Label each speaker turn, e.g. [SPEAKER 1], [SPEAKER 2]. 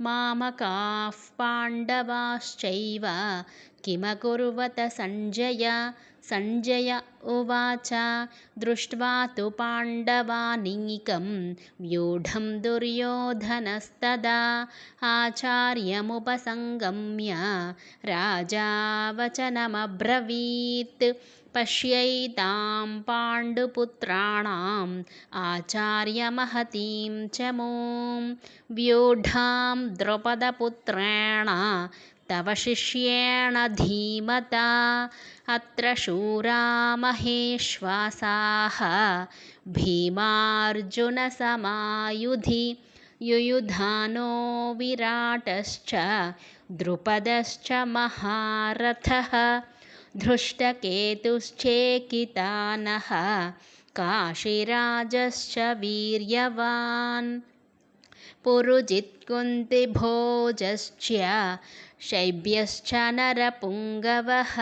[SPEAKER 1] मामकाः पाण्डवाश्चैव किमकुर्वत सञ्जय सञ्जय उवाच दृष्ट्वा तु पाण्डवानीकं व्यूढं दुर्योधनस्तदा आचार्यमुपसङ्गम्य राजा वचनमब्रवीत् पश्यैतां पाण्डुपुत्राणाम् आचार्यमहतीं च मों। व्यूढां द्रुपदपुत्रेण तव शिष्येण धीमता। अत्र शूरा महेश्वासाः भीमार्जुनसमायुधि। युयुधानो विराटश्च। द्रुपदश्च महारथः। धृष्टकेतुश्चेकितानः। काशीराजश्च वीर्यवान् पुरुजित्कुन्तिभोजश्च शैब्यश्च नरपुङ्गवः